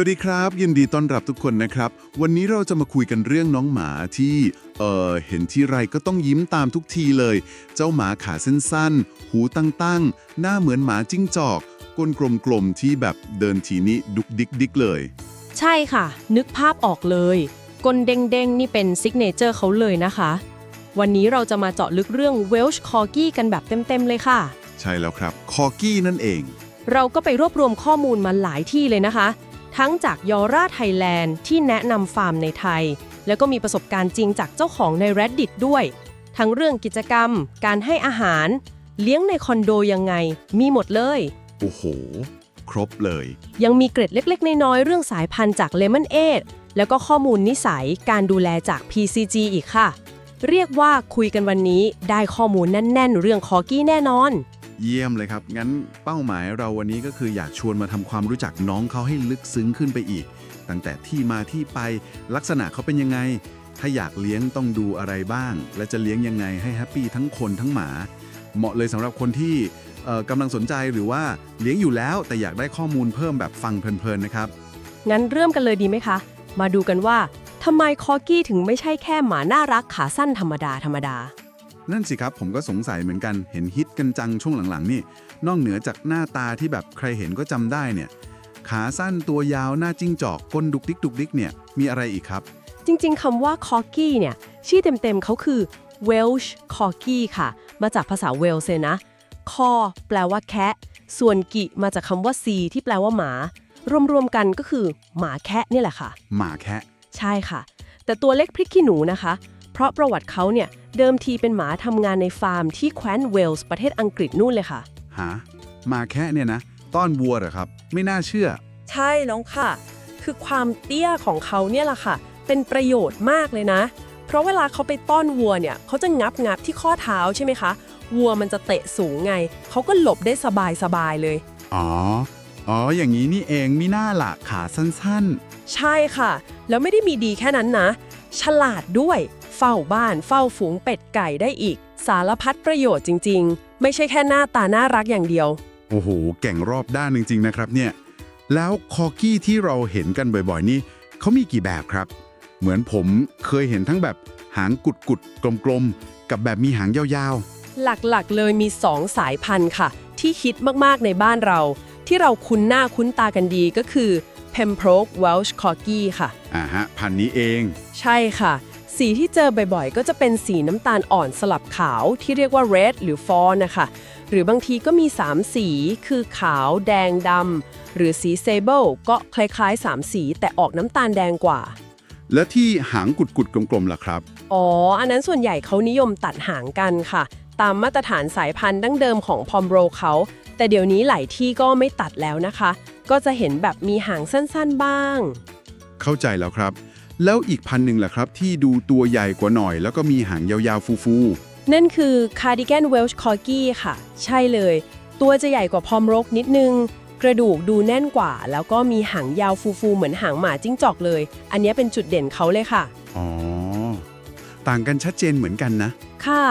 วัสดีครับ ยินดีต้อนรับทุกคนนะครับ วันนี้เราจะมาคุยกันเรื่องน้องหมาที่เอ่อเห็นที่ไรก็ต้องยิ้มตามทุกทีเลย เจ้าหมาขาสั้นๆ หูตั้งๆ หน้าเหมือนหมาจิ้งจอกก้นกลมๆที่แบบเดินทีนี้ดุกดิกดิกเลย ใช่ค่ะ นึกภาพออกเลยกลเด้งๆ นี่เป็นซิกเนเจอร์เขาเลยนะคะ วันนี้เราจะมาเจาะลึกเรื่อง Welsh Corgi กันแบบเต็มๆเลยค่ะ ใช่แล้วครับคอกี้นั่นเอง เราก็ไปรวบรวมข้อมูลมาหลายที่เลยนะคะ ทั้งจากยอร่าไทยแลนด์ที่แนะนำฟาร์มในไทย แล้วก็มีประสบการณ์จริงจากเจ้าของใน Reddit ด้วย ทั้งเรื่องกิจกรรม การให้อาหาร เลี้ยงในคอนโดยังไง มีหมดเลย โอ้โห ครบเลย ยังมีเกร็ดเล็กๆ น้อยๆ เรื่องสายพันธุ์จาก Lemon a d แล้วก็ข้อมูลนิสัยการดูแลจาก PCG อีกค่ะ เรียกว่าคุยกันวันนี้ได้ข้อมูลแน่น ๆ เรื่องคอกี้แน่นอน เยี่ยมเลยครับ งั้นเป้าหมายเราวันนี้ก็คืออยากชวนมาทำความรู้จักน้องเขาให้ลึกซึ้งขึ้นไปอีก ตั้งแต่ที่มาที่ไปลักษณะเขาเป็นยังไง ถ้าอยากเลี้ยงต้องดูอะไรบ้าง และจะเลี้ยงยังไงให้แฮปปี้ทั้งคนทั้งหมา เหมาะเลยสำหรับคนที่กำลังสนใจหรือว่าเลี้ยงอยู่แล้ว แต่อยากได้ข้อมูลเพิ่มแบบฟังเพลินๆนะครับ งั้นเริ่มกันเลยดีไหมคะ มาดูกันว่าทำไมคอกี้ถึงไม่ใช่แค่หมาน่ารักขาสั้นธรรมดาธรรมดา นั่นสิครับผมก็สงสัยเหมือนกันเห็นฮิตกันจังช่วงหลังๆ นี่ นอกเหนือจากหน้าตาที่แบบใครเห็นก็จำได้เนี่ย ขาสั้นตัวยาวหน้าจิ้งจอกก้นดุกดิกดุกดิกเนี่ยมีอะไรอีกครับ จริงๆคำว่าคอกี้เนี่ยชื่อเต็มๆเขาคือ Welsh Corgi ค่ะ มาจากภาษาเวลส์เลยนะ คอ แปลว่าแคะส่วนกิมาจากคำว่า c ที่แปลว่าหมา รวมๆกันก็คือ หมาแคะนี่แหละค่ะ หมาแคะ ใช่ค่ะ แต่ตัวเล็กพริกขี้หนูนะคะ เพราะประวัติเขาเนี่ยเดิมทีเป็นหมาทำงานในฟาร์มที่แคว้นเวลส์ประเทศอังกฤษนู่นเลยค่ะ หาหมาแคะเนี่ยนะ ต้อนวัวเหรอครับ ไม่น่าเชื่อ ใช่น้องค่ะ คือความเตี้ยของเขาเนี่ยแหละค่ะ เป็นประโยชน์มากเลยนะ เพราะเวลาเขาไปต้อนวัวเนี่ยเขาจะงับงับที่ข้อเท้าใช่ไหมคะ วัวมันจะเตะสูงไง เขาก็หลบได้สบายสบายๆเลย อ๋อ อ๋อ อย่างนี้นี่เองมิน่าละขาสั้นใช่ค่ะ แล้วไม่ได้มีดีแค่นั้นนะ ฉลาดด้วย เฝ้าบ้านเฝ้าฝูงเป็ดไก่ได้อีก สารพัดประโยชน์จริง ๆ ไม่ใช่แค่หน้าตาน่ารักอย่างเดียวๆโอ้โห เก่งรอบด้านจริง ๆ นะครับเนี่ย แล้วคอกี้ที่เราเห็นกันบ่อยๆ นี่เขามีกี่แบบครับ เหมือนผมเคยเห็นทั้งแบบหางกุดๆกลมๆ กับแบบมีหางยาวหลักๆ เลยมี 2 สายพันธุ์ค่ะ ที่ฮิตมากๆ ในบ้านเรา ที่เราคุ้นหน้าคุ้นตากันดีก็คือ Pembroke Welsh Corgi ค่ะๆอ่าฮะ พันธุ์นี้เอง ใช่ค่ะ สีที่เจอบ่อยๆ ก็จะเป็นสีน้ำตาลอ่อนสลับขาวที่เรียกว่า red หรือ fawn นะคะ หรือบางทีก็มี 3 สี คือขาว แดงดำหรือสี sable ก็คล้ายๆ 3 สี แต่ออกน้ำตาลแดงกว่า และที่หางกุดๆกลมๆล่ะครับ อ๋อ อันนั้นส่วนใหญ่เขานิยมตัดหางกันค่ะ ตามมาตรฐานสายพันธุ์ดั้งเดิมของพอมโบรเขา แต่เดี๋ยวนี้หลายที่ก็ไม่ตัดแล้วนะคะ ก็จะเห็นแบบมีหางสั้นๆบ้าง เข้าใจแล้วครับ แล้วอีกพันธุ์หนึ่งล่ะครับที่ดูตัวใหญ่กว่าหน่อย แล้วก็มีหางยาวๆฟูนั่นคือ Cardigan Welsh Corgi ค่ะ ใช่เลย ตัวจะใหญ่กว่าพอมรกนิดนึง กระดูกดูแน่นกว่า แล้วก็มีหางยาวฟูๆ เหมือนหางหมาจิ้งจอกเลย อันนี้เป็นจุดเด่นเขาเลยค่ะ ๆ อ๋อ ต่างกันชัดเจนเหมือนกันนะ ค่ะ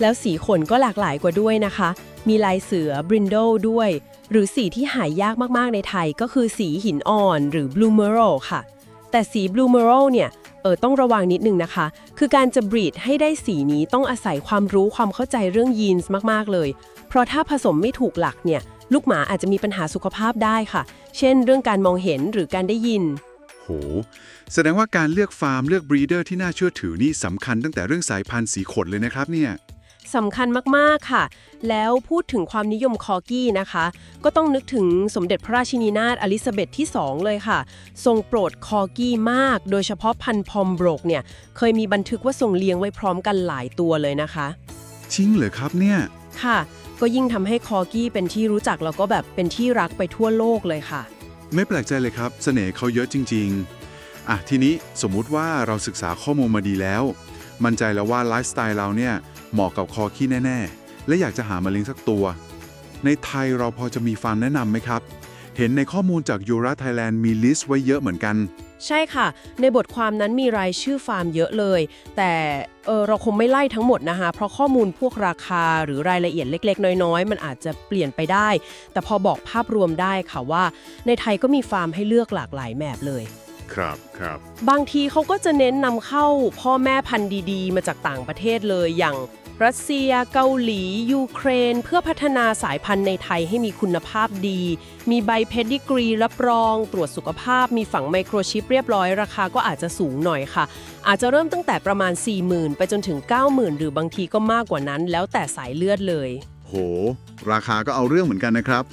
แล้วสีขนก็หลากหลายกว่าด้วยนะคะ มีลายเสือบรินโดด้วย หรือสีที่หายากมากๆในไทยก็คือสีหินอ่อนหรือ Blue Merle ค่ะ แต่สี Blue Merle เนี่ยเออต้องระวังนิดนึงนะคะ คือการจะบรีดให้ได้สีนี้ต้องอาศัยความรู้ความเข้าใจเรื่องยีนส์มาก ๆ เลย เพราะถ้าผสมไม่ถูกหลักเนี่ยลูกหมาอาจจะมีปัญหาสุขภาพได้ค่ะ เช่น เรื่องการมองเห็นหรือการได้ยิน โห แสดงว่าการเลือกฟาร์มเลือกบรีเดอร์ที่น่าเชื่อถือนี่สำคัญตั้งแต่เรื่องสายพันธุ์สีขนเลยนะครับเนี่ย สำคัญมากๆค่ะ แล้วพูดถึงความนิยมคอกี้นะคะ ก็ต้องนึกถึงสมเด็จพระราชินีนาถอลิซาเบธที่ 2 เลยค่ะ ทรงโปรดคอกี้มาก โดยเฉพาะพันธุ์พอมโบรกเนี่ย เคยมีบันทึกว่าทรงเลี้ยงไว้พร้อมกันหลายตัวเลยนะคะ จริงเหรอครับเนี่ย ค่ะ ก็ยิ่งทำให้คอกี้เป็นที่รู้จักแล้วก็แบบเป็นที่รักไปทั่วโลกเลยค่ะ ไม่แปลกใจเลยครับ เสน่ห์เขาเยอะจริง ๆ อะทีนี้สมมุติว่าเราศึกษาข้อมูลมาดีแล้ว มั่นใจแล้วว่าไลฟ์สไตล์เราเนี่ย เหมาะกับคอขี้แน่ ๆ และอยากจะหามาเลี้ยงสักตัว ในไทยเราพอจะมีฟาร์มแนะนำไหมครับ เห็นในข้อมูลจากยูราไทยแลนด์มีลิสต์ไว้เยอะเหมือนกัน ใช่ค่ะ ในบทความนั้นมีรายชื่อฟาร์มเยอะเลย แต่เออเราคงไม่ไล่ทั้งหมดนะคะ เพราะข้อมูลพวกราคาหรือรายละเอียดเล็ก ๆ น้อยๆ มันอาจจะเปลี่ยนไปได้ แต่พอบอกภาพรวมได้ค่ะว่า ในไทยก็มีฟาร์มให้เลือกหลากหลายแบบเลย ครับครับ บางทีเขาก็จะเน้นนำเข้าพ่อแม่พันธุ์ดีๆ มาจากต่างประเทศเลยอย่างรัสเซีย เกาหลี ยูเครน เพื่อพัฒนาสายพันธุ์ในไทยให้มีคุณภาพดี มีใบเพดิกรีรับรอง ตรวจสุขภาพ มีฝังไมโครชิปเรียบร้อย ราคาก็อาจจะสูงหน่อยค่ะ อาจจะเริ่มตั้งแต่ประมาณ 40,000 ไปจนถึง 90,000 หรือบางทีก็มากกว่านั้น แล้วแต่สายเลือดเลย โห ราคาก็เอาเรื่องเหมือนกันนะครับ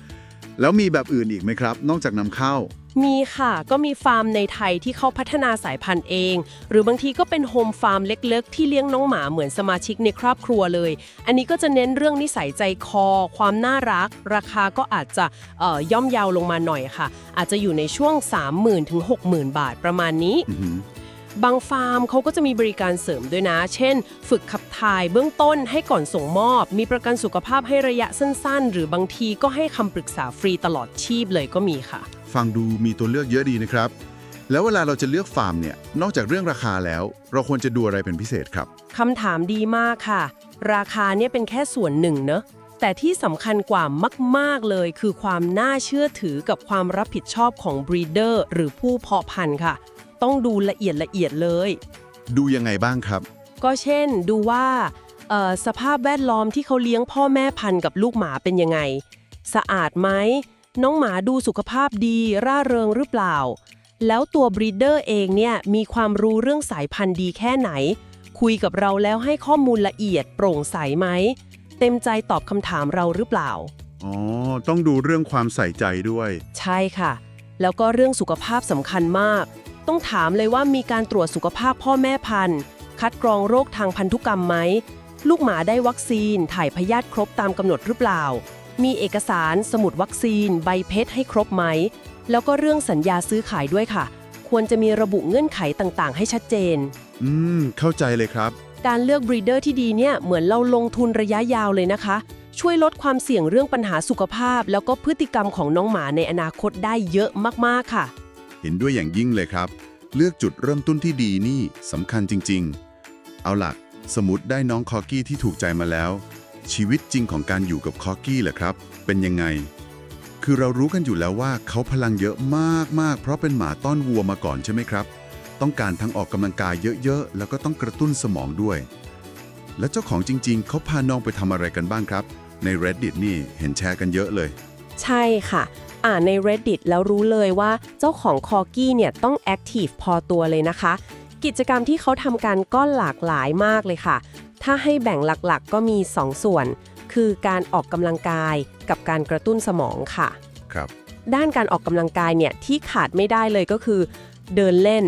แล้วมีแบบอื่นอีกไหมครับ นอกจากนำเข้า มีค่ะ ก็มีฟาร์มในไทยที่เขาพัฒนาสายพันธุ์เอง หรือบางทีก็เป็นโฮมฟาร์มเล็กๆ ที่เลี้ยงน้องหมาเหมือนสมาชิกในครอบครัวเลย อันนี้ก็จะเน้นเรื่องนิสัยใจคอ ความน่ารัก ราคาก็อาจจะเอ่อย่อมเยาวลงมาหน่อยค่ะ อาจจะอยู่ในช่วง 30,000ถึง60,000 บาทประมาณนี้อือหือบางฟาร์มเขาก็จะมีบริการเสริมด้วยนะ เช่น ฝึกขับถ่ายเบื้องต้นให้ก่อนส่งมอบ มีประกันสุขภาพให้ระยะสั้น ๆ หรือบางทีก็ให้คำปรึกษาฟรีตลอดชีพเลยก็มีค่ะ ฟังดูมีตัวเลือกเยอะดีนะครับ แล้วเวลาเราจะเลือกฟาร์มเนี่ย นอกจากเรื่องราคาแล้ว เราควรจะดูอะไรเป็นพิเศษครับคำถามดีมากค่ะ ราคาเนี่ยเป็นแค่ส่วนหนึ่งเนอะแต่ที่สำคัญกว่ามาก ๆ เลยคือความน่าเชื่อถือกับความรับผิดชอบของบรีเดอร์หรือผู้เพาะพันธุ์ค่ะ ต้องดูละเอียดละเอียดเลย ดูยังไงบ้างครับ ก็เช่นดูว่าเอ่อสภาพแวดล้อมที่เขาเลี้ยงพ่อแม่พันธุ์กับลูกหมาเป็นยังไง สะอาดไหม น้องหมาดูสุขภาพดีร่าเริงหรือเปล่า แล้วตัวบรีเดอร์เองเนี่ยมีความรู้เรื่องสายพันธุ์ดีแค่ไหน คุยกับเราแล้วให้ข้อมูลละเอียดโปร่งใสไหม เต็มใจตอบคำถามเราหรือเปล่า อ๋อ ต้องดูเรื่องความใส่ใจด้วย ใช่ค่ะ แล้วก็เรื่องสุขภาพสำคัญมาก ต้องถามเลยว่ามีการตรวจสุขภาพพ่อแม่พันธุ์ คัดกรองโรคทางพันธุกรรมไหม ลูกหมาได้วัคซีนถ่ายพยาธิครบตามกำหนดหรือเปล่า มีเอกสารสมุดวัคซีน ใบเพชรให้ครบไหม แล้วก็เรื่องสัญญาซื้อขายด้วยค่ะ ควรจะมีระบุเงื่อนไขต่างๆ ให้ชัดเจน อืม เข้าใจเลยครับ การเลือกบรีเดอร์ที่ดีเนี่ยเหมือนเราลงทุนระยะยาวเลยนะคะ ช่วยลดความเสี่ยงเรื่องปัญหาสุขภาพ แล้วก็พฤติกรรมของน้องหมาในอนาคตได้เยอะมากๆค่ะ เห็นด้วยอย่างยิ่งเลยครับ เลือกจุดเริ่มต้นที่ดีนี่สำคัญจริง ๆ เอาล่ะ สมมติได้น้องคอกี้ที่ถูกใจมาแล้ว ชีวิตจริงของการอยู่กับคอกี้แหละครับ เป็นยังไง คือเรารู้กันอยู่แล้วว่าเขาพลังเยอะมากๆ เพราะเป็นหมาต้อนวัวมาก่อนใช่ไหมครับ ต้องการทั้งออกกำลังกายเยอะๆ แล้วก็ต้องกระตุ้นสมองด้วย และเจ้าของจริง ๆ เขาพาน้องไปทำอะไรกันบ้างครับ ใน Reddit นี่เห็นแชร์กันเยอะเลย ใช่ค่ะ อ่านใน Reddit แล้วรู้เลยว่าเจ้าของคอกี้เนี่ยต้องแอคทีฟพอตัวเลยนะคะ กิจกรรมที่เขาทำกันก็หลากหลายมากเลยค่ะ ถ้าให้แบ่งหลักๆ ก็มี 2 ส่วน คือการออกกำลังกายกับการกระตุ้นสมองค่ะ ครับ ด้านการออกกำลังกายเนี่ยที่ขาดไม่ได้เลยก็คือ เดินเล่น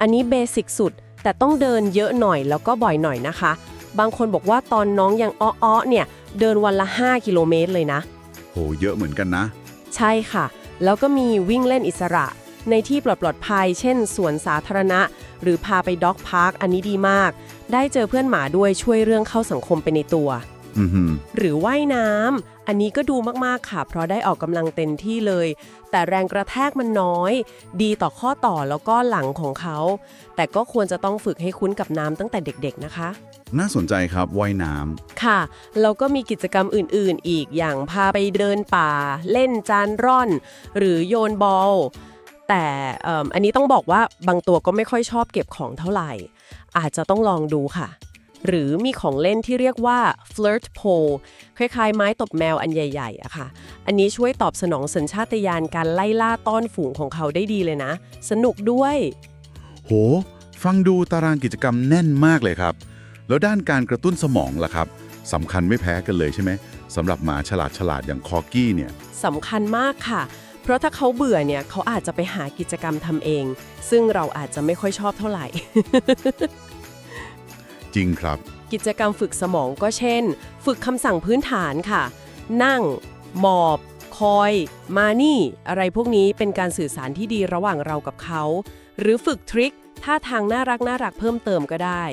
อันนี้เบสิกสุด แต่ต้องเดินเยอะหน่อยแล้วก็บ่อยหน่อยนะคะ บางคนบอกว่าตอนน้องยังอ้อๆเนี่ย เดินวันละ 5 กิโลเมตรเลยนะ โห เยอะเหมือนกันนะ ใช่ค่ะ แล้วก็มีวิ่งเล่นอิสระ ในที่ปลอดปลอดภัย เช่นสวนสาธารณะ หรือพาไปด็อกพาร์คอันนี้ดีมาก ได้เจอเพื่อนหมาด้วยช่วยเรื่องเข้าสังคมไปในตัวอือหือหรือว่ายน้ำอันนี้ก็ดูมากๆค่ะ เพราะได้ออกกำลังเต็มที่เลย แต่แรงกระแทกมันน้อย ดีต่อข้อต่อแล้วก็หลังของเขา แต่ก็ควรจะต้องฝึกให้คุ้นกับน้ำตั้งแต่เด็กๆนะคะ น่าสนใจครับว่ายน้ำค่ะ แล้วก็มีกิจกรรมอื่นๆ อีกอย่างพาไปเดินป่า เล่นจานร่อน หรือโยนบอล แต่เอิ่มอันนี้ต้องบอกว่าบางตัวก็ไม่ค่อยชอบเก็บของเท่าไหร่ อาจจะต้องลองดูค่ะ หรือมีของเล่นที่เรียกว่า flirt pole คล้ายๆ ไม้ตบแมวอันใหญ่ๆอะค่ะ อันนี้ช่วยตอบสนองสัญชาตญาณการไล่ล่าต้อนฝูงของเขาได้ดีเลยนะ สนุกด้วย โห ฟังดูตารางกิจกรรมแน่นมากเลยครับ แล้วด้านการกระตุ้นสมองล่ะครับสำคัญไม่แพ้กันเลยใช่ไหมสำหรับหมาฉลาดฉลาดๆอย่างคอกี้เนี่ยสำคัญมากค่ะเพ ราะถ้าเขาเบื่อเนี่ยเขาอาจจะไปหากิจกรรมทำเอง ซึ่งเราอาจจะไม่ค่อยชอบเท่าไหร่ จริงครับ กิจกรรมฝึกสมองก็เช่น ฝึกคำสั่งพื้นฐานค่ะ นั่ง หมอบ คอย มานี่ อะไรพวกนี้เป็นการสื่อสารที่ดีระหว่างเรากับเขา หรือฝึกทริคท่าทางน่ารักน่ารักเพิ่มเติมก็ได้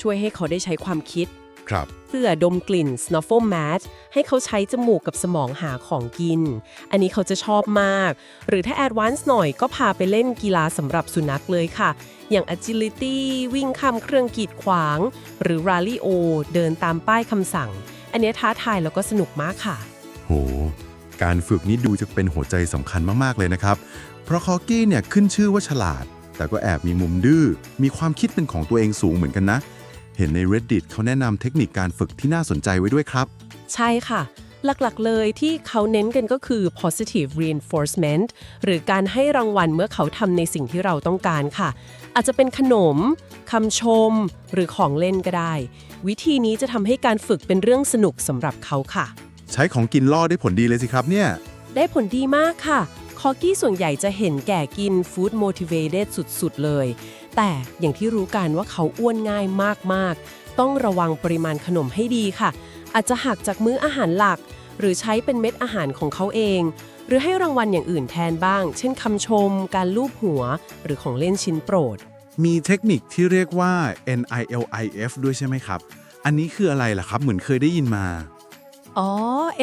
ช่วยให้เขาได้ใช้ความคิด ครับฝ สื้อดมกลิ่น snuffle mat ให้เขาใช้จมูกกับสมองหาของกิน อันนี้เขาจะชอบมาก หรือถ้า advance หน่อยก็พาไปเล่นกีฬาสำหรับสุนัขเลยค่ะ อย่าง agility วิ่งข้ามเครื่องกีดขวาง หรือ rally o เดินตามป้ายคำสั่ง อันนี้ท้าทายแล้วก็สนุกมากค่ะ โห การฝึกนี้ดูจะเป็นหัวใจสำคัญมากๆเลยนะครับ เพราะคอกี้เนี่ยขึ้นชื่อว่าฉลาด แต่ก็แอบมีมุมดื้อ มีความคิดเป็นของตัวเองสูงเหมือนกันนะ เห็นใน Reddit เขาแนะนำเทคนิคการฝึกที่น่าสนใจไว้ด้วยครับ ใช่ค่ะ หลักๆเลยที่เขาเน้นกันก็คือ positive reinforcement หรือการให้รางวัลเมื่อเขาทำในสิ่งที่เราต้องการค่ะ อาจจะเป็นขนมคำชม หรือของเล่นก็ได้ วิธีนี้จะทำให้การฝึกเป็นเรื่องสนุกสำหรับเขาค่ะ ใช้ของกินล่อได้ผลดีเลยสิครับเนี่ย ได้ผลดีมากค่ะ คอกี้ส่วนใหญ่จะเห็นแก่กิน food motivated สุดๆเลย แต่อย่างที่รู้กันว่าเขาอ้วนง่ายมากๆ ต้องระวังปริมาณขนมให้ดีค่ะ อาจจะหักจากมื้ออาหารหลัก หรือใช้เป็นเม็ดอาหารของเขาเอง หรือให้รางวัลอย่างอื่นแทนบ้าง เช่นคำชม การลูบหัว หรือของเล่นชิ้นโปรด มีเทคนิคที่เรียกว่า NILIF ด้วยใช่ไหมครับ อันนี้คืออะไรล่ะครับ เหมือนเคยได้ยินมา อ๋อ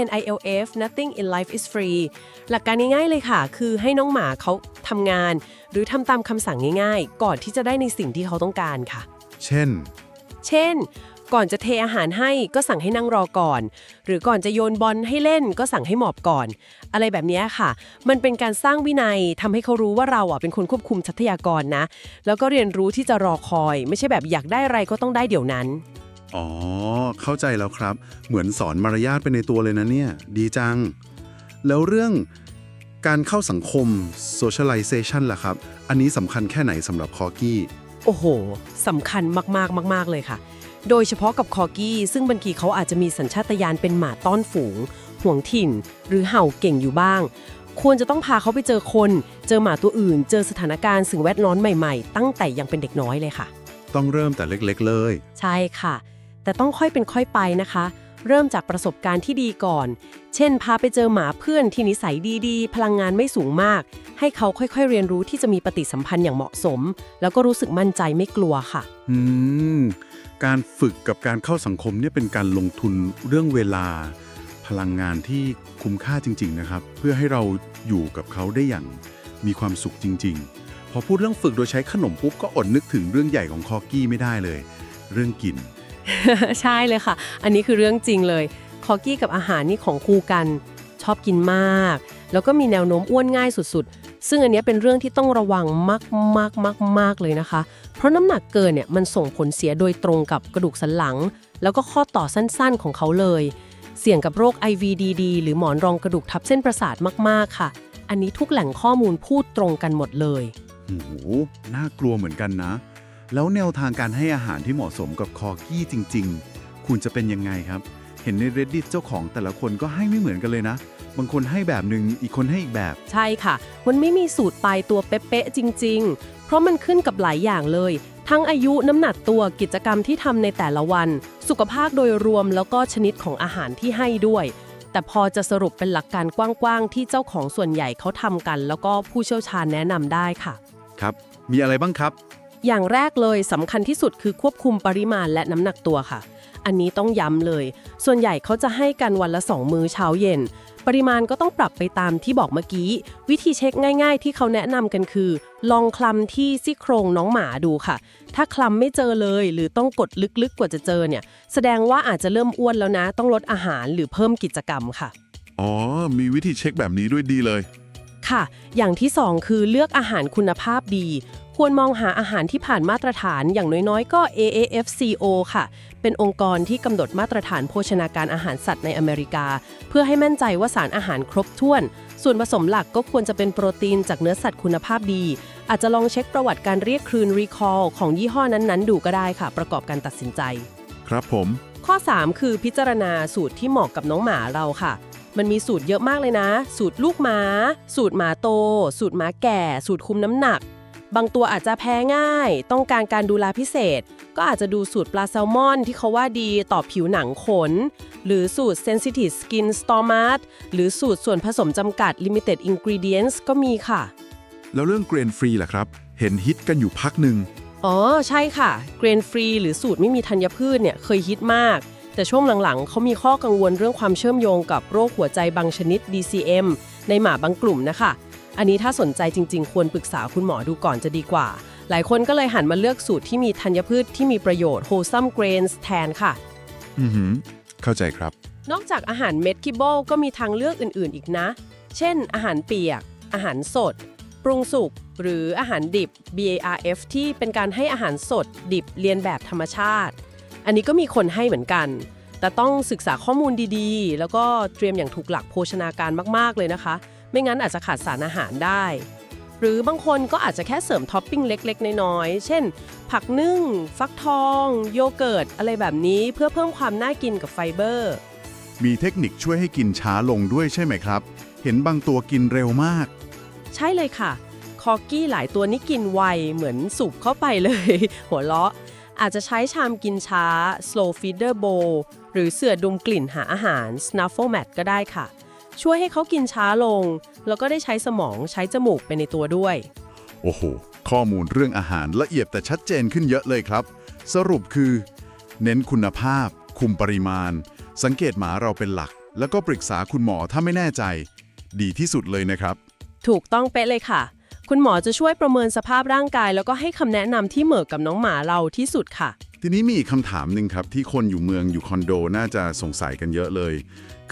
NILF Nothing in Life is Free หลักการง่ายๆเลยค่ะ คือให้น้องหมาเขาทำงาน หรือทำตามคำสั่งง่ายๆ ก่อนที่จะได้ในสิ่งที่เขาต้องการค่ะ เช่น เช่น ก่อนจะเทอาหารให้ก็สั่งให้นั่งรอก่อน หรือก่อนจะโยนบอลให้เล่นก็สั่งให้หมอบก่อน อะไรแบบเนี้ยค่ะ มันเป็นการสร้างวินัยทำให้เขารู้ว่าเราอะเป็นคนควบคุมทรัพยากรนะ แล้วก็เรียนรู้ที่จะรอคอย ไม่ใช่แบบอยากได้อะไรก็ต้องได้เดี๋ยวนั้น อ๋อ เข้าใจแล้วครับ เหมือนสอนมารยาทไปในตัวเลยนะเนี่ย ดีจัง แล้วเรื่องการเข้าสังคม socialization ล่ะครับ อันนี้สำคัญแค่ไหนสำหรับคอกี้ โอ้โหสำคัญมากๆมาก ๆ เลยค่ะ โดยเฉพาะกับคอกี้ ซึ่งบางทีเขาอาจจะมีสัญชาตญาณเป็นหมาต้อนฝูง ห่วงถิ่น หรือเห่าเก่งอยู่บ้าง ควรจะต้องพาเขาไปเจอคน เจอหมาตัวอื่น เจอสถานการณ์สิ่งแวดล้อมใหม่ ๆ ตั้งแต่ยังเป็นเด็กน้อยเลยค่ะ ต้องเริ่มแต่เล็กๆเลย ใช่ค่ะ แต่ต้องค่อยเป็นค่อยไปนะคะ เริ่มจากประสบการณ์ที่ดีก่อน เช่น พาไปเจอหมาเพื่อนที่นิสัยดีๆ พลังงานไม่สูงมาก ให้เขาค่อยๆ เรียนรู้ที่จะมีปฏิสัมพันธ์อย่างเหมาะสม แล้วก็รู้สึกมั่นใจไม่กลัวค่ะ อืม การฝึกกับการเข้าสังคมเนี่ยเป็นการลงทุนเรื่องเวลา พลังงานที่คุ้มค่าจริง ๆ นะครับ เพื่อให้เราอยู่กับเขาได้อย่างมีความสุขจริง ๆ พอพูดเรื่องฝึกโดยใช้ขนมปุ๊บก็อดนึกถึงเรื่องใหญ่ของคอกี้ไม่ได้เลย เรื่องกิน ใช่เลยค่ะ อันนี้คือเรื่องจริงเลย คอกี้กับอาหารนี่ของคู่กัน ชอบกินมาก แล้วก็มีแนวโน้มอ้วนง่ายสุดๆ ซึ่งอันนี้เป็นเรื่องที่ต้องระวังมากๆมากๆเลยนะคะ เพราะน้ำหนักเกินเนี่ยมันส่งผลเสียโดยตรงกับกระดูกสันหลัง แล้วก็ข้อต่อสั้นๆของเขาเลย เสี่ยงกับโรค IVDD หรือหมอนรองกระดูกทับเส้นประสาทมากๆค่ะ อันนี้ทุกแหล่งข้อมูลพูดตรงกันหมดเลยโอ้โหน่ากลัวเหมือนกันนะ แล้วแนวทางการให้อาหารที่เหมาะสมกับคอกี้จริง ๆ คุณจะเป็นยังไงครับ เห็นใน reddit เจ้าของแต่ละคนก็ให้ไม่เหมือนกันเลยนะ บางคนให้แบบหนึ่งอีกคนให้อีกแบบ ใช่ค่ะ มันไม่มีสูตรตายตัวเป๊ะๆจริง ๆ เพราะมันขึ้นกับหลายอย่างเลย ทั้งอายุน้ำหนักตัวกิจกรรมที่ทำในแต่ละวัน สุขภาพโดยรวมแล้วก็ชนิดของอาหารที่ให้ด้วย แต่พอจะสรุปเป็นหลักการกว้างๆที่เจ้าของส่วนใหญ่เขาทำกัน แล้วก็ผู้เชี่ยวชาญแนะนำได้ค่ะ ครับ มีอะไรบ้างครับ อย่างแรกเลยสำคัญที่สุดคือควบคุมปริมาณและน้ำหนักตัวค่ะ อันนี้ต้องย้ำเลย ส่วนใหญ่เขาจะให้กันวันละ 2 มื้อเช้าเย็น ปริมาณก็ต้องปรับไปตามที่บอกเมื่อกี้ วิธีเช็คง่าย ๆ ที่เขาแนะนำกันคือ ลองคลำที่ซี่โครงน้องหมาดูค่ะ ถ้าคลำไม่เจอเลย หรือต้องกดลึกๆกว่าจะเจอเนี่ย แสดงว่าอาจจะเริ่มอ้วนแล้วนะ ต้องลดอาหารหรือเพิ่มกิจกรรมค่ะ อ๋อ มีวิธีเช็คแบบนี้ด้วยดีเลยค่ะ อย่างที่ 2 คือเลือกอาหารคุณภาพดี ควรมองหาอาหารที่ผ่านมาตรฐานอย่างน้อยๆ ก็ AAFCO ค่ะ เป็นองค์กรที่กำหนดมาตรฐานโภชนาการอาหารสัตว์ในอเมริกา เพื่อให้มั่นใจว่าสารอาหารครบถ้วน ส่วนผสมหลักก็ควรจะเป็นโปรตีนจากเนื้อสัตว์คุณภาพดี อาจจะลองเช็คประวัติการเรียกคืน recall ของยี่ห้อนั้นๆ ดูก็ได้ค่ะ ประกอบการตัดสินใจ ครับผม ข้อ 3 คือพิจารณาสูตรที่เหมาะกับน้องหมาเราค่ะมันมีสูตรเยอะมากเลยนะ สูตรลูกหมา สูตรหมาโต สูตรหมาแก่ สูตรคุมน้ำหนัก บางตัวอาจจะแพ้ง่าย ต้องการการดูแลพิเศษ ก็อาจจะดูสูตรปลาแซลมอนที่เขาว่าดีต่อผิวหนังขน หรือสูตร sensitive skin stomach หรือสูตรส่วนผสมจำกัด limited ingredients ก็มีค่ะ แล้วเรื่องเกรนฟรีล่ะครับ เห็นฮิตกันอยู่พักหนึ่งอ๋อ ใช่ค่ะ เกรนฟรีหรือสูตรไม่มีธัญพืชเนี่ยเคยฮิตมาก แต่ช่วงหลังๆ เขามีข้อกังวลเรื่องความเชื่อมโยงกับโรคหัวใจบางชนิด DCM ในหมาบางกลุ่มนะคะ อันนี้ถ้าสนใจจริง ๆ ควรปรึกษาคุณหมอดูก่อนจะดีกว่า หลายคนก็เลยหันมาเลือกสูตรที่มีธัญพืชที่มีประโยชน์ wholesome grains แทนค่ะ อือหือ เข้าใจครับ นอกจากอาหารเม็ดคิโบก็มีทางเลือกอื่นๆ อีกนะ เช่น อาหารเปียก อาหารสด ปรุงสุก หรืออาหารดิบ BARF ที่เป็นการให้อาหารสด ดิบเรียนแบบธรรมชาติ อันนี้ก็มีคนให้เหมือนกัน แต่ต้องศึกษาข้อมูลดีๆ แล้วก็เตรียมอย่างถูกหลักโภชนาการมาก ๆ เลยนะคะ ไม่งั้นอาจจะขาดสารอาหารได้ หรือบางคนก็อาจจะแค่เสริมท็อปปิ้งเล็กๆ น้อยๆ เช่น ผักนึ่ง ฟักทอง โยเกิร์ต อะไรแบบนี้เพื่อเพิ่มความน่ากินกับไฟเบอร์ มีเทคนิคช่วยให้กินช้าลงด้วยใช่ไหมครับ เห็นบางตัวกินเร็วมาก ใช่เลยค่ะ คอกี้หลายตัวนี่กินไวเหมือนสูบเข้าไปเลย หัวเราะอาจจะใช้ชามกินช้า slow feeder bowl หรือเสื่อดมกลิ่นหาอาหาร snuffle mat ก็ได้ค่ะ ช่วยให้เขากินช้าลง แล้วก็ได้ใช้สมองใช้จมูกไปในตัวด้วย โอ้โห ข้อมูลเรื่องอาหารละเอียดแต่ชัดเจนขึ้นเยอะเลยครับ สรุปคือ เน้นคุณภาพ คุมปริมาณ สังเกตหมาเราเป็นหลัก แล้วก็ปรึกษาคุณหมอถ้าไม่แน่ใจ ดีที่สุดเลยนะครับ ถูกต้องเป๊ะเลยค่ะ คุณหมอจะช่วยประเมินสภาพร่างกาย แล้วก็ให้คำแนะนำที่เหมาะกับน้องหมาเราที่สุดค่ะ ทีนี้มีอีกคำถามหนึ่งครับ ที่คนอยู่เมืองอยู่คอนโดน่าจะสงสัยกันเยอะเลย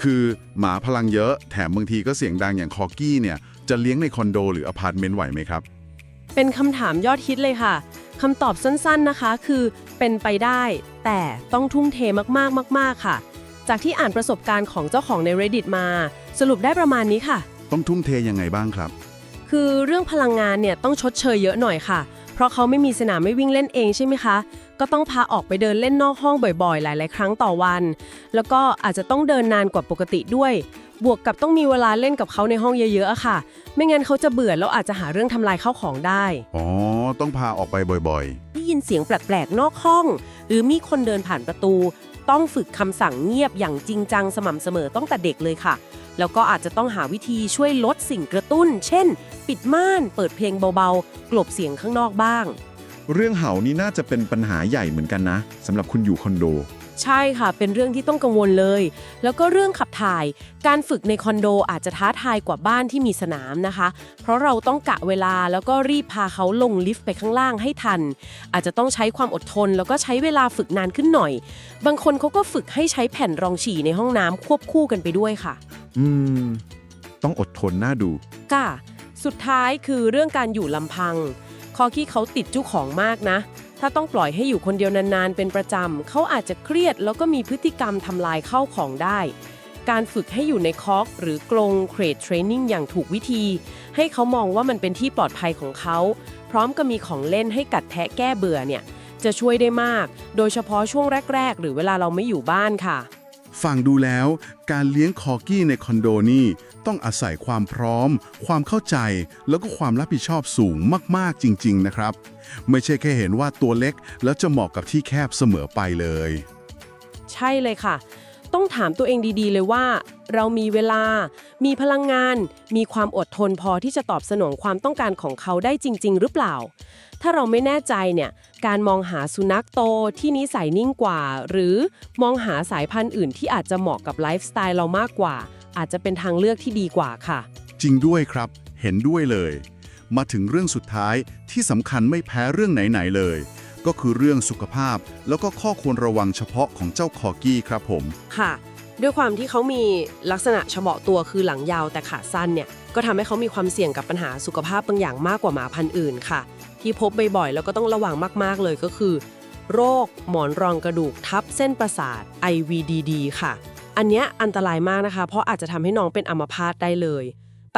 คือหมาพลังเยอะแถมบางทีก็เสียงดังอย่างคอกี้เนี่ยจะเลี้ยงในคอนโดหรืออพาร์ตเมนต์ไหวไหมครับ เป็นคำถามยอดฮิตเลยค่ะคำตอบสั้นๆนะคะ คือเป็นไปได้ แต่ต้องทุ่มเทมากๆมาก ๆ ค่ะ จากที่อ่านประสบการณ์ของเจ้าของใน Reddit มา สรุปได้ประมาณนี้ค่ะ ต้องทุ่มเทยังไงบ้างครับ คือเรื่องพลังงานเนี่ยต้องชดเชยเยอะหน่อยค่ะ เพราะเขาไม่มีสนามไม่วิ่งเล่นเองใช่ไหมคะ ก็ต้องพาออกไปเดินเล่นนอกห้องบ่อยๆ หลาย ๆ ครั้งต่อวัน แล้วก็อาจจะต้องเดินนานกว่าปกติด้วย บวกกับต้องมีเวลาเล่นกับเขาในห้องเยอะๆอะค่ะ ไม่งั้นเขาจะเบื่อแล้วอาจจะหาเรื่องทำลายข้าวของได้ อ๋อ ต้องพาออกไปบ่อยได้ยินเสียงแปลกๆนอกห้อง หรือมีคนเดินผ่านประตู ต้องฝึกคำสั่งเงียบอย่างจริงจังสม่ำเสมอตั้งแต่เด็กเลยค่ะ แล้วก็อาจจะต้องหาวิธีช่วยลดสิ่งกระตุ้น เช่น ปิดม่าน เปิดเพลงเบาๆ กลบเสียงข้างนอกบ้าง เรื่องเห่านี่น่าจะเป็นปัญหาใหญ่เหมือนกันนะสำหรับคุณอยู่คอนโด ใช่ค่ะ เป็นเรื่องที่ต้องกังวลเลย แล้วก็เรื่องขับถ่าย การฝึกในคอนโดอาจจะท้าทายกว่าบ้านที่มีสนามนะคะ เพราะเราต้องกะเวลาแล้วก็รีบพาเขาลงลิฟต์ไปข้างล่างให้ทัน อาจจะต้องใช้ความอดทน แล้วก็ใช้เวลาฝึกนานขึ้นหน่อย บางคนเขาก็ฝึกให้ใช้แผ่นรองฉี่ในห้องน้ำควบคู่กันไปด้วยค่ะ อืม ต้องอดทนน่าดูก่ะ สุดท้ายคือเรื่องการอยู่ลำพัง คอกี้เขาติดเจ้าของมากนะ ถ้าต้องปล่อยให้อยู่คนเดียวนานๆ เป็นประจำ เขาอาจจะเครียดแล้วก็มีพฤติกรรมทำลายเข้าของได้ การฝึกให้อยู่ในคอกหรือกรงเครดเทรนนิ่งอย่างถูกวิธี ให้เขามองว่ามันเป็นที่ปลอดภัยของเขา พร้อมกับมีของเล่นให้กัดแทะแก้เบื่อเนี่ย จะช่วยได้มาก โดยเฉพาะช่วงแรก ๆ หรือเวลาเราไม่อยู่บ้านค่ะ ฟังดูแล้ว การเลี้ยงคอกี้ในคอนโดนี่ ต้องอาศัยความพร้อม ความเข้าใจ แล้วก็ความรับผิดชอบสูงมากๆจริง ๆ นะครับ ไม่ใช่แค่เห็นว่าตัวเล็กแล้วจะเหมาะกับที่แคบเสมอไปเลย ใช่เลยค่ะ ต้องถามตัวเองดีๆ เลยว่า เรามีเวลา มีพลังงาน มีความอดทนพอที่จะตอบสนองความต้องการของเขาได้จริง ๆ หรือเปล่า ถ้าเราไม่แน่ใจเนี่ยการมองหาสุนัขโตที่นิสัยนิ่งกว่า หรือมองหาสายพันธุ์อื่นที่อาจจะเหมาะกับไลฟ์สไตล์เรามากกว่า อาจจะเป็นทางเลือกที่ดีกว่าค่ะ จริงด้วยครับ เห็นด้วยเลย มาถึงเรื่องสุดท้ายที่สำคัญไม่แพ้เรื่องไหนๆเลย ก็คือเรื่องสุขภาพ แล้วก็ข้อควรระวังเฉพาะของเจ้าคอกี้ครับผม ค่ะ ด้วยความที่เขามีลักษณะเฉพาะตัวคือหลังยาวแต่ขาสั้นเนี่ยก็ทำให้เขามีความเสี่ยงกับปัญหาสุขภาพบางอย่างมากกว่าหมาพันธุ์อื่นค่ะ ที่พบบ่อยๆแล้วก็ต้องระวังมากๆเลยก็คือ โรค หมอนรองกระดูกทับเส้นประสาท IVDD ค่ะ อันเนี้ยอันตรายมากนะคะ เพราะอาจจะทำให้น้องเป็นอัมพาตได้เลย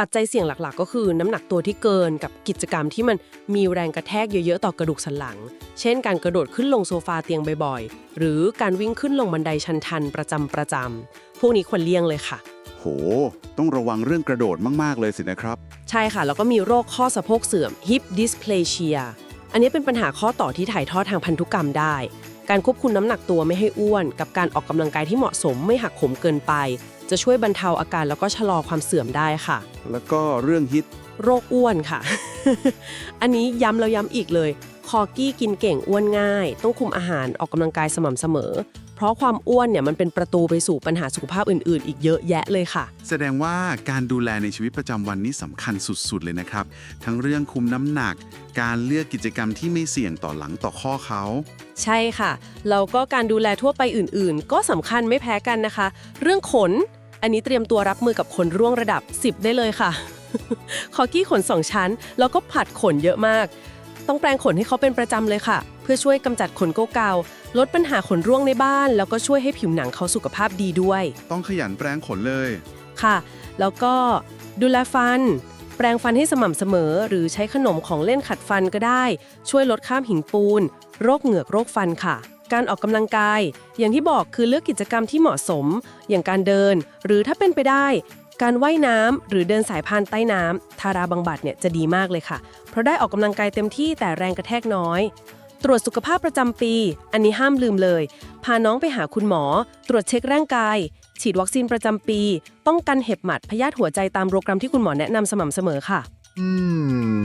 ปัจจัยเสี่ยงหลักๆ ก็คือน้ำหนักตัวที่เกินกับกิจกรรมที่มันมีแรงกระแทกเยอะๆ ต่อกระดูกสันหลัง เช่น การกระโดดขึ้นลงโซฟาเตียงบ่อยๆ หรือการวิ่งขึ้นลงบันไดชันๆประจำประจำพวกนี้ควรเลี่ยงเลยค่ะ โห ต้องระวังเรื่องกระโดดมากๆเลยสินะครับ ใช่ค่ะ แล้วก็มีโรคข้อสะโพกเสื่อม hip dysplasia อันนี้เป็นปัญหาข้อต่อที่ถ่ายทอดทางพันธุกรรมได้ การควบคุมน้ำหนักตัวไม่ให้อ้วน กับการออกกำลังกายที่เหมาะสมไม่หักโหมเกินไป จะช่วยบรรเทาอาการแล้วก็ชะลอความเสื่อมได้ค่ะ แล้วก็เรื่องฮิตโรคอ้วนค่ะ อันนี้ย้ำแล้วย้ำอีกเลย คอกี้กินเก่งอ้วนง่าย ต้องคุมอาหารออกกำลังกายสม่ำเสมอเพ ราะความอ้วนเนี่ยมันเป็นประตูไปสู่ปัญหาสุขภาพอื่น ๆ อีกเยอะแยะเลยค่ะ แสดงว่าการดูแลในชีวิตประจำวันนี้สำคัญสุด ๆ เลยนะครับ ทั้งเรื่องคุมน้ำหนัก การเลือกกิจกรรมที่ไม่เสี่ยงต่อหลังต่อข้อเขา ใช่ค่ะ แล้วก็การดูแลทั่วไปอื่น ๆ ก็สำคัญไม่แพ้กันนะคะ เรื่องขน อันนี้เตรียมตัวรับมือกับขนร่วงระดับ 10 ได้เลยค่ะ คอกี้ขนสองชั้น แล้วก็ผัดขนเยอะมาก ต้องแปรงขนให้เขาเป็นประจำเลยค่ะ เพื่อช่วยกำจัดขนเก่าๆ ลดปัญหาขนร่วงในบ้าน แล้วก็ช่วยให้ผิวหนังเขาสุขภาพดีด้วย ต้องขยันแปรงขนเลย ค่ะ แล้วก็ดูแลฟัน แปรงฟันให้สม่ำเสมอ หรือใช้ขนมของเล่นขัดฟันก็ได้ ช่วยลดข้ามหินปูน โรคเหงือกโรคฟันค่ะ การออกกำลังกาย อย่างที่บอกคือเลือกกิจกรรมที่เหมาะสม อย่างการเดิน หรือถ้าเป็นไปได้ การว่ายน้ำหรือเดินสายพานใต้น้ำทาราบังบัดเนี่ยจะดีมากเลยค่ะ เพราะได้ออกกำลังกายเต็มที่แต่แรงกระแทกน้อย ตรวจสุขภาพประจำปี อันนี้ห้ามลืมเลย พาน้องไปหาคุณหมอ ตรวจเช็คร่างกาย ฉีดวัคซีนประจำปี ป้องกันเห็บหมัดพยาธิหัวใจตามโปรแกรมที่คุณหมอแนะนำสม่ำเสมอค่ะ อืม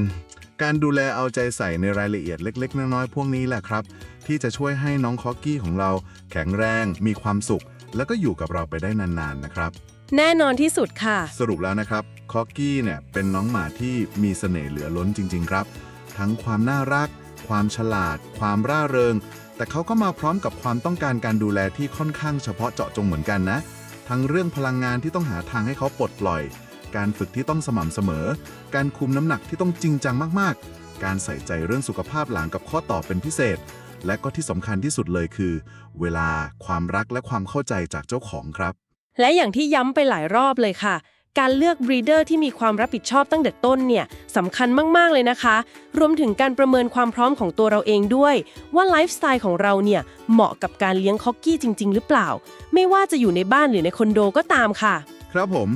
การดูแลเอาใจใส่ในรายละเอียดเล็ก ๆ น้อยๆ พวกนี้แหละครับ ที่จะช่วยให้น้องคอกกี้ของเรา แข็งแรง มีความสุข แล้วก็อยู่กับเราไปได้นานๆนะครับ แน่นอนที่สุดค่ะ สรุปแล้วนะครับคอกกี้เนี่ยเป็นน้องหมาที่มีเสน่ห์เหลือล้นจริง ๆ ครับ ทั้งความน่ารัก ความฉลาด ความร่าเริง แต่เขาก็มาพร้อมกับความต้องการการดูแลที่ค่อนข้างเฉพาะเจาะจงเหมือนกันนะ ทั้งเรื่องพลังงานที่ต้องหาทางให้เขาปลดปล่อย การฝึกที่ต้องสม่ำเสมอ การคุมน้ำหนักที่ต้องจริงจังมากๆ การใส่ใจเรื่องสุขภาพหลังกับข้อต่อเป็นพิเศษ และก็ที่สำคัญที่สุดเลยคือ เวลา ความรักและความเข้าใจจากเจ้าของครับ และอย่างที่ย้ำไปหลายรอบเลยค่ะ การเลือกบรีเดอร์ที่มีความรับผิดชอบตั้งแต่ต้นเนี่ยสำคัญมาก ๆ เลยนะคะ รวมถึงการประเมินความพร้อมของตัวเราเองด้วย ว่าไลฟ์สไตล์ของเราเนี่ยเหมาะกับการเลี้ยงคอกกี้จริง ๆ หรือเปล่า ไม่ว่าจะอยู่ในบ้านหรือในคอนโดก็ตามค่ะ ครับผม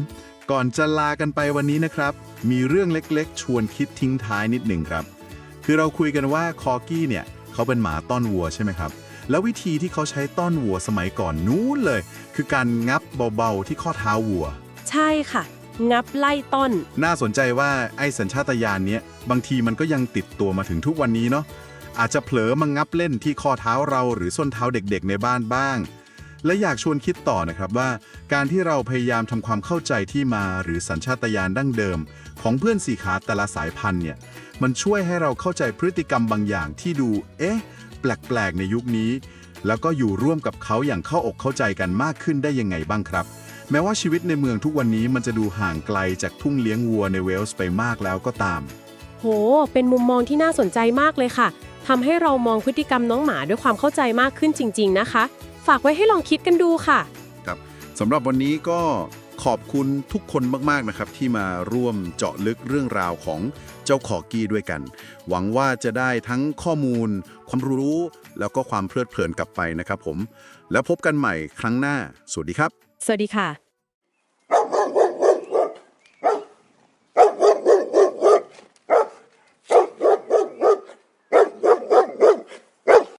ก่อนจะลากันไปวันนี้นะครับ มีเรื่องเล็กๆ ชวนคิดทิ้งท้ายนิดหนึ่งครับ คือเราคุยกันว่าคอกี้เนี่ยเขาเป็นหมาต้อนวัวใช่ไหมครับแล้ววิธีที่เขาใช้ต้อนวัวสมัยก่อนนู้นเลย คือการงับเบาๆที่ข้อเท้าวัว ใช่ค่ะ งับไล่ต้น น่าสนใจว่าไอ้สัญชาตญาณเนี้ยบางทีมันก็ยังติดตัวมาถึงทุกวันนี้เนาะอาจจะเผลอมางับเล่นที่ข้อเท้าเราหรือส้นเท้าเด็กๆ ในบ้านบ้าง และอยากชวนคิดต่อนะครับว่า การที่เราพยายามทำความเข้าใจที่มาหรือสัญชาตญาณดั้งเดิม ของเพื่อนสีขาแต่ละสายพันธุ์เนี่ยมันช่วยให้เราเข้าใจพฤติกรรมบางอย่างที่ดู เอ๊ะ แปลกๆ ในยุคนี้ แล้วก็อยู่ร่วมกับเขาอย่างเข้าอกเข้าใจกันมากขึ้นได้ยังไงบ้างครับ แม้ว่าชีวิตในเมืองทุกวันนี้มันจะดูห่างไกลจากทุ่งเลี้ยงวัวในเวลส์ไปมากแล้วก็ตาม โห เป็นมุมมองที่น่าสนใจมากเลยค่ะ ทำให้เรามองพฤติกรรมน้องหมาด้วยความเข้าใจมากขึ้นจริง ๆ นะคะ ฝากไว้ให้ลองคิดกันดูค่ะ ครับสำหรับวันนี้ก็ขอบคุณทุกคนมากๆนะครับ ที่มาร่วมเจาะลึกเรื่องราวของเจ้าขอกี้ด้วยกัน หวังว่าจะได้ทั้งข้อมูล ความรู้แล้วก็ความเพลิดเพลินกลับไปนะครับผม แล้วพบกันใหม่ครั้งหน้า สวัสดีครับ สวัสดีค่ะ